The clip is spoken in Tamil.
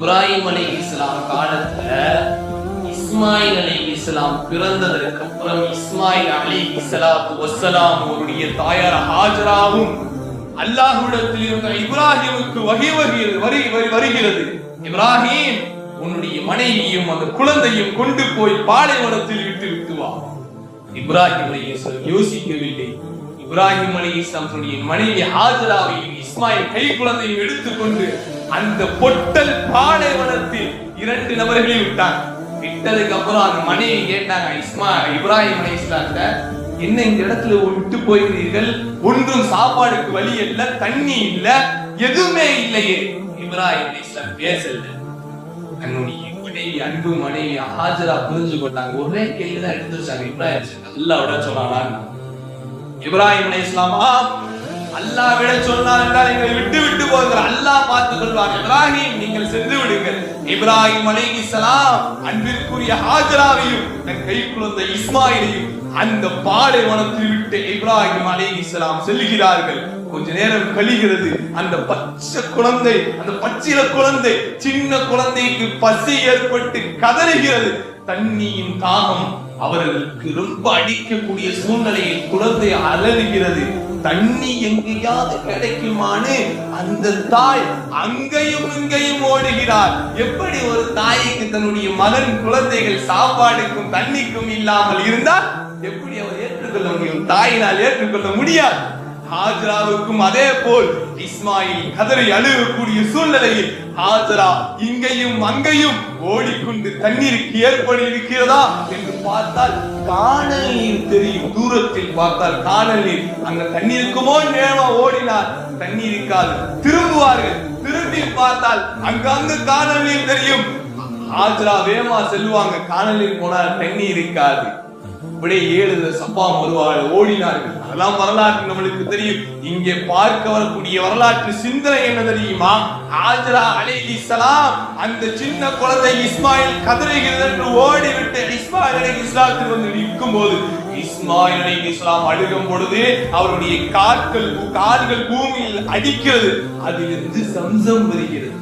இப்ராஹிம் அலை இஸ்லாம் காலத்துல இஸ்மாயில் அலை இஸ்லாம் பிறந்ததற்கு அப்புறம் இஸ்மாயில் அலி இஸ்லாத்து வசலாம் அவருடைய தாயார் ஹாஜராவும் அல்லாஹுடத்தில் இருந்த இப்ராஹிமுக்கு வகை வருகிறது வரி வரி- வருகிறது. இப்ராஹிம் உன்னுடைய மனைவியும் அந்த குழந்தையும் கொண்டு போய் பாலைவனத்தில் விட்டு விட்டு வா. இப்ராஹிம் அலி இஸ்லாம் யோசிக்கவில்லை. இப்ராஹிம் அலி இஸ்லாம் மனைவி ஹாஜராவை இஸ்மாயில் கை குழந்தையும் எடுத்துக்கொண்டு அந்த பொட்டல் பாலைவனத்தில் இரண்டு நபர்களை விட்டாங்க விட்டதுக்கு அப்புறம் அந்த மனைவி கேட்டாங்க இஸ்மா இப்ராஹிம் அலி இஸ்லாத்த என்ன இந்த இடத்துல விட்டு போகிறீர்கள்? ஒன்றும் சாப்பாடுக்கு வழி இல்ல தண்ணி இல்ல எதுவுமே இல்லையே. இப்ராஹிம் அலி இஸ்லாம் பேசல. தன்னுடைய மனைவி அன்பு மனைவி ஹாஜரா புரிஞ்சு கொண்டாங்க. ஒரே கேள்வி தான் எடுத்து வச்சாங்க இப்ராஹிம் அலைஹிஸ்ஸலாம். விட சொன்னானா? இப்ராஹிம் அலி இஸ்லாமா அல்லாஹ் விட சொன்னார் என்றால் எங்களை விட்டு விட்டு போகிறார் அல்லாஹ் பார்த்து கொள்வார். இப்ராஹிம் நீங்கள் சென்று விடுங்கள். இப்ராஹிம் அலைஹிஸ்ஸலாம் அன்பிற்குரிய ஹாஜராவையும் தன் கை குழந்தை இஸ்மாயிலையும் அந்த பாலைவனத்தில் விட்டு இப்ராஹிம் அலைஹிஸ்ஸலாம் செல்கிறார்கள். கொஞ்ச நேரம் கழிகிறது. அந்த பச்சை குழந்தை அந்த பச்சில குழந்தை சின்ன குழந்தைக்கு பசி ஏற்பட்டு கதறுகிறது. தண்ணியின் தாகம் அவர்களுக்கு ரொம்ப அடிக்கக்கூடிய சூழ்நிலையில் குழந்தை அலறுகிறது. தண்ணி எங்கேயாவது கிடைக்குமான்னு அந்த தாய் அங்கேயும் இங்கேயும் ஓடுகிறார். எப்படி ஒரு தாய்க்கு தன்னுடைய மகன் குழந்தைகள் சாப்பாடுக்கும் தண்ணிக்கும் இல்லாமல் இருந்தால்? எப்படி அவர் ஏற்றுக்கொள்ள முடியும்? தாயினால் ஏற்றுக்கொள்ள முடியாது. ஹாஜராவுக்கும் அதே போல் இஸ்மாயில் கதறி அழுகக்கூடிய சூழ்நிலையில் ஹாஜரா இங்கேயும் அங்கேயும் ஓடிக்கொண்டு தண்ணீருக்கு ஏற்படி இருக்கிறதா என்று பார்த்தால் காணல் நீர் தெரியும். தூரத்தில் பார்த்தால் காணல் நீர் அங்க தண்ணீர் இருக்குமோ நேரமா ஓடினார் தண்ணீர் இருக்காது திரும்புவார்கள். திரும்பி பார்த்தால் அங்கங்கு காணல் நீர் தெரியும். ஹாஜரா வேமா செல்லுவாங்க. காணலில் போனால் தண்ணி இருக்காது இப்படியே ஏழு சப்பா வருவார்கள் ஓடினார்கள். அதெல்லாம் வரலாற்று நம்மளுக்கு தெரியும். இங்கே பார்க்க வரக்கூடிய வரலாற்று சிந்தனை என்ன தெரியுமா? ஆஜரா அலைஹிஸ்ஸலாம் அந்த சின்ன குழந்தை இஸ்மாயில் கதறுகிறது என்று ஓடிவிட்டு இஸ்மாயில் அலி இஸ்லாத்தில் வந்து நிற்கும் போது இஸ்மாயில் அலி இஸ்லாம் அழுகும் பொழுது அவருடைய கால்கள் கால்கள் பூமியில் அடிக்கிறது. அதிலிருந்து சம்சம் வருகிறது.